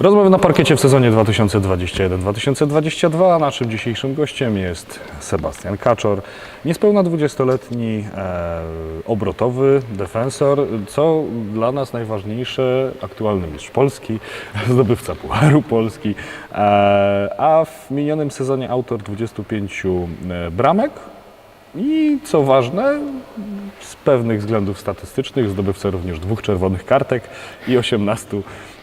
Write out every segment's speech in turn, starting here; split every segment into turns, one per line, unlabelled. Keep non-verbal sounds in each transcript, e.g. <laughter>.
Rozmowy na parkiecie w sezonie 2021-2022. a Naszym dzisiejszym gościem jest Sebastian Kaczor, niespełna 20-letni e, obrotowy defensor, co dla nas najważniejsze, aktualny mistrz Polski, <laughs> zdobywca Pucharu Polski, e, a w minionym sezonie autor 25 e, bramek i co ważne, z pewnych względów statystycznych zdobywca również dwóch czerwonych kartek i 18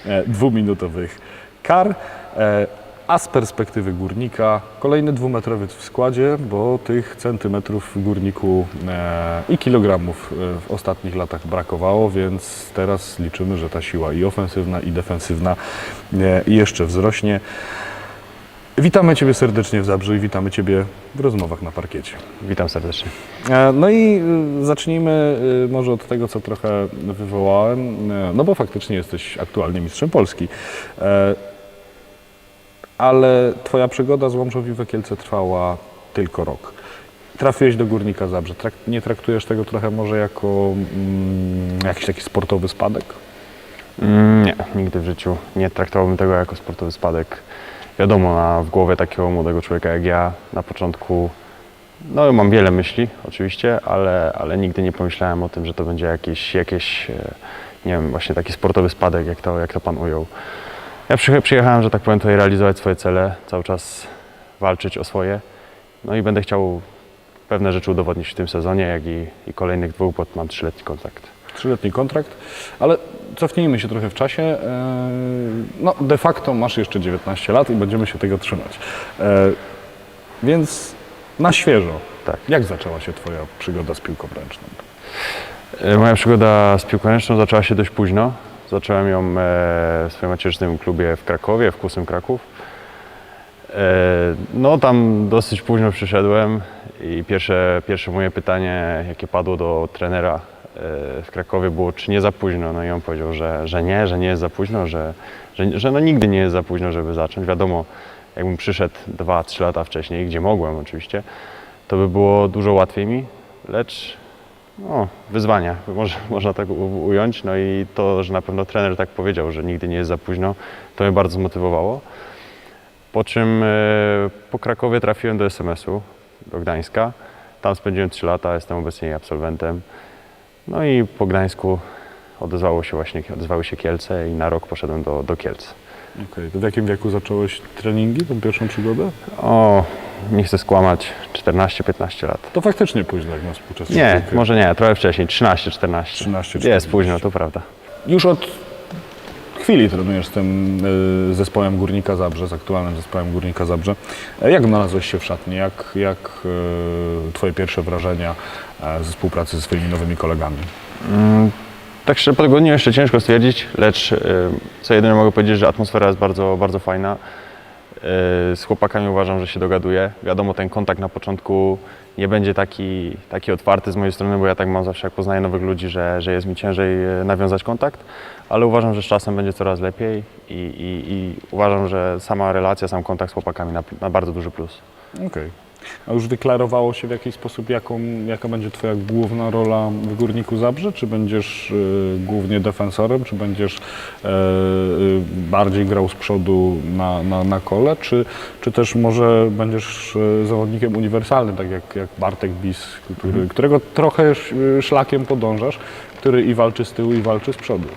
e, dwuminutowych kar. E, A z perspektywy górnika kolejny dwumetrowiec w składzie, bo tych centymetrów w górniku e, i kilogramów w ostatnich latach brakowało, więc teraz liczymy, że ta siła i ofensywna, i defensywna jeszcze wzrośnie. Witamy Ciebie serdecznie w Zabrzu i witamy Ciebie w rozmowach na parkiecie.
Witam serdecznie.
E, No i y, zacznijmy y, może od tego, co trochę wywołałem, e, no bo faktycznie jesteś aktualnie mistrzem Polski. E, Ale Twoja przygoda z Łomżą Wiwe Kielce trwała tylko rok. Trafiłeś do Górnika Zabrze. Nie traktujesz tego trochę może jako mm, jakiś taki sportowy spadek?
Mm, Nie, nigdy w życiu nie traktowałbym tego jako sportowy spadek. Wiadomo, na, w głowie takiego młodego człowieka jak ja na początku, no mam wiele myśli oczywiście, ale, ale nigdy nie pomyślałem o tym, że to będzie jakiś, jakieś, e, nie wiem, właśnie taki sportowy spadek, jak to, jak to Pan ujął. Ja przyje- przyjechałem, że tak powiem, tutaj realizować swoje cele, cały czas walczyć o swoje. No i będę chciał pewne rzeczy udowodnić w tym sezonie, jak i, i kolejnych dwóch, bo mam trzyletni kontrakt.
Trzyletni kontrakt, ale cofnijmy się trochę w czasie. E, No, de facto masz jeszcze 19 lat i będziemy się tego trzymać. E, Więc na świeżo,
Tak.
jak zaczęła się Twoja przygoda z piłką ręczną?
E, Moja przygoda z piłką ręczną zaczęła się dość późno. Zacząłem ją w swoim macierzystym klubie w Krakowie, w Kusym Kraków. No tam dosyć późno przyszedłem i pierwsze, pierwsze moje pytanie, jakie padło do trenera w Krakowie było, czy nie za późno. No i on powiedział, że, że nie, że nie jest za późno, że, że, że no nigdy nie jest za późno, żeby zacząć. Wiadomo, jakbym przyszedł 2-3 lata wcześniej, gdzie mogłem oczywiście, to by było dużo łatwiej mi, lecz no, wyzwania, może, <laughs> można tak ująć. No i to, że na pewno trener tak powiedział, że nigdy nie jest za późno, to mnie bardzo zmotywowało. Po czym e, po Krakowie trafiłem do SMS-u, do Gdańska. Tam spędziłem 3 lata, jestem obecnie absolwentem. No i po Gdańsku odezwało się właśnie, odezwały się Kielce i na rok poszedłem do, do Kielc.
Okej, to w jakim wieku zacząłeś treningi, tą pierwszą przygodę?
O, nie chcę skłamać, 14-15 lat.
To faktycznie późno, jak na współczesną
Nie, może nie, trochę wcześniej, 13-14.
13-14.
Jest późno, to prawda.
Już od chwili trenujesz z tym y, zespołem Górnika Zabrze, z aktualnym zespołem Górnika Zabrze. E, Jak znalazłeś się w szatni? Jak, jak y, Twoje pierwsze wrażenia e, ze współpracy ze swoimi nowymi kolegami?
Tak szczerze po tygodniu jeszcze ciężko stwierdzić, lecz y, co jedyne mogę powiedzieć, że atmosfera jest bardzo, bardzo fajna. Z chłopakami uważam, że się dogaduję. Wiadomo, ten kontakt na początku nie będzie taki, taki otwarty z mojej strony, bo ja tak mam zawsze, jak poznaję nowych ludzi, że, że jest mi ciężej y, nawiązać kontakt, ale uważam, że z czasem będzie coraz lepiej i, i, i uważam, że sama relacja, sam kontakt z chłopakami na, na bardzo duży plus.
Okej. A już wyklarowało się w jakiś sposób, jaką, jaka będzie Twoja główna rola w Górniku Zabrze? Czy będziesz y, głównie defensorem, czy będziesz e, y, bardziej grał z przodu na, na, na kole, czy, czy też może będziesz y, zawodnikiem uniwersalnym, tak jak, jak Bartek Bis, który, którego trochę y, szlakiem podążasz, który i walczy z tyłu, i walczy z przodu?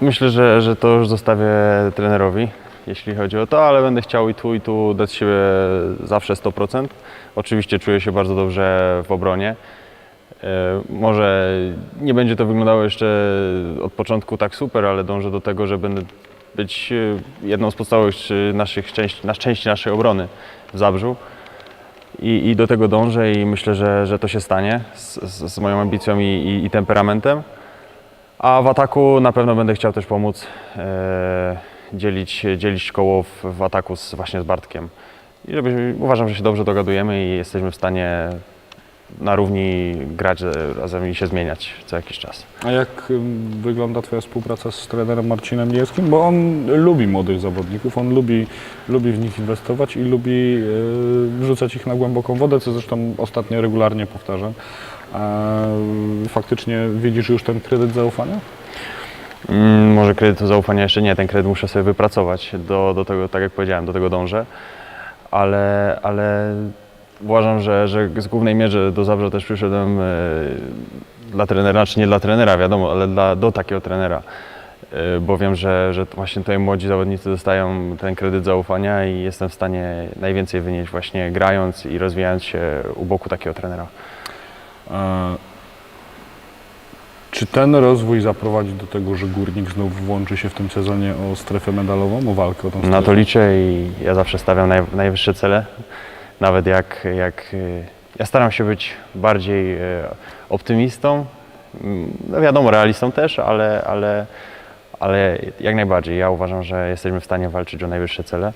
Myślę, że, że to już zostawię trenerowi, jeśli chodzi o to, ale będę chciał i tu, i tu dać siebie zawsze 100%. Oczywiście czuję się bardzo dobrze w obronie. E, Może nie będzie to wyglądało jeszcze od początku tak super, ale dążę do tego, że będę być e, jedną z podstawowych naszych części, nasz, części naszej obrony w Zabrzu. I, I do tego dążę i myślę, że, że to się stanie z, z, z moją ambicją i, i, i temperamentem. A w ataku na pewno będę chciał też pomóc e, dzielić, dzielić koło w, w ataku z, właśnie z Bartkiem. I żeby, uważam, że się dobrze dogadujemy i jesteśmy w stanie na równi grać e, razem i się zmieniać co jakiś czas.
A jak wygląda Twoja współpraca z trenerem Marcinem Lieskim? Bo on lubi młodych zawodników, on lubi, lubi w nich inwestować i lubi yy, wrzucać ich na głęboką wodę, co zresztą ostatnio regularnie powtarzam. E, faktycznie widzisz już ten kredyt zaufania?
Mm, Może kredytu zaufania jeszcze nie, ten kredyt muszę sobie wypracować. Do, do tego, tak jak powiedziałem, do tego dążę. Ale, ale uważam, że, że z głównej mierze do Zabrza też przyszedłem e, dla trenera, czy nie dla trenera, wiadomo, ale dla, do takiego trenera. E, Bo wiem, że, że właśnie tutaj młodzi zawodnicy dostają ten kredyt zaufania i jestem w stanie najwięcej wynieść właśnie grając i rozwijając się u boku takiego trenera.
E, Czy ten rozwój zaprowadzi do tego, że Górnik znów włączy się w tym sezonie o strefę medalową, o walkę o tą strefę?
Na to liczę i ja zawsze stawiam naj, najwyższe cele. Nawet jak, jak y, ja staram się być bardziej y, optymistą, Mm, no wiadomo, realistą też, ale, ale, ale jak najbardziej. Ja uważam, że jesteśmy w stanie walczyć o najwyższe cele.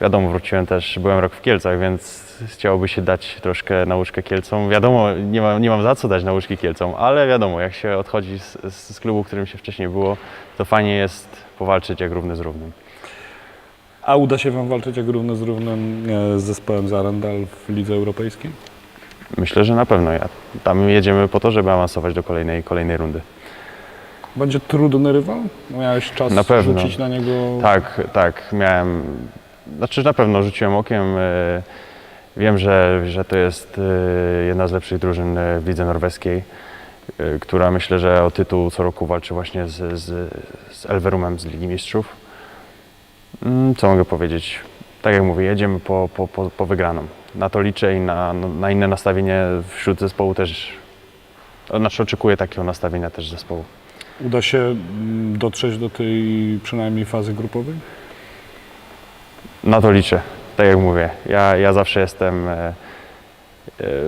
Wiadomo, wróciłem też, byłem rok w Kielcach, więc chciałoby się dać troszkę nauczkę Kielcom. Wiadomo, nie mam, nie mam za co dać nauczki Kielcom, ale wiadomo, jak się odchodzi z, z, klubu, w którym się wcześniej było, to fajnie jest powalczyć jak równy z równym.
A uda się Wam walczyć jak równy z równym e, z zespołem Zarendal w Lidze Europejskiej?
Myślę, że na pewno. Ja, tam jedziemy po to, żeby awansować do kolejnej, kolejnej rundy.
Będzie trudny rywal? Miałeś czas
Na pewno.
rzucić na niego?
Tak, tak, miałem. Znaczy na pewno rzuciłem okiem. e, Wiem, że, że to jest e, jedna z lepszych drużyn e, w lidze norweskiej, która myślę, że o tytuł co roku walczy właśnie z, z, z Elverumem z Ligi Mistrzów. Mm, Co mogę powiedzieć? Tak jak mówię, jedziemy po, po, po, po wygraną. Na to liczę i na, na inne nastawienie wśród zespołu też. Znaczy oczekuję takiego nastawienia też zespołu.
Uda się mm, dotrzeć do tej przynajmniej fazy grupowej?
Na to liczę, tak jak mówię. Ja, ja zawsze jestem e, e,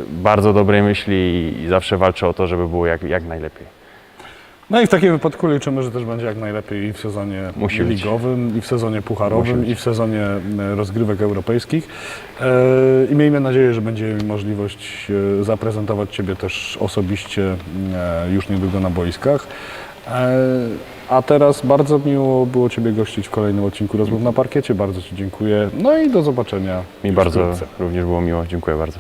bardzo dobrej myśli i, zawsze walczę o to, żeby było jak, jak najlepiej.
No i w takim wypadku liczymy, że też będzie jak najlepiej i w sezonie
Musi być.
ligowym, i w sezonie pucharowym,
być.
i w sezonie rozgrywek europejskich. E, I miejmy nadzieję, że mieli możliwość zaprezentować Ciebie też osobiście już niedługo na boiskach. A teraz bardzo miło było Ciebie gościć w kolejnym odcinku Rozmów na Parkiecie. Bardzo Ci dziękuję. No i do zobaczenia.
Mi bardzo
wkrótce.
również było miło. Dziękuję bardzo.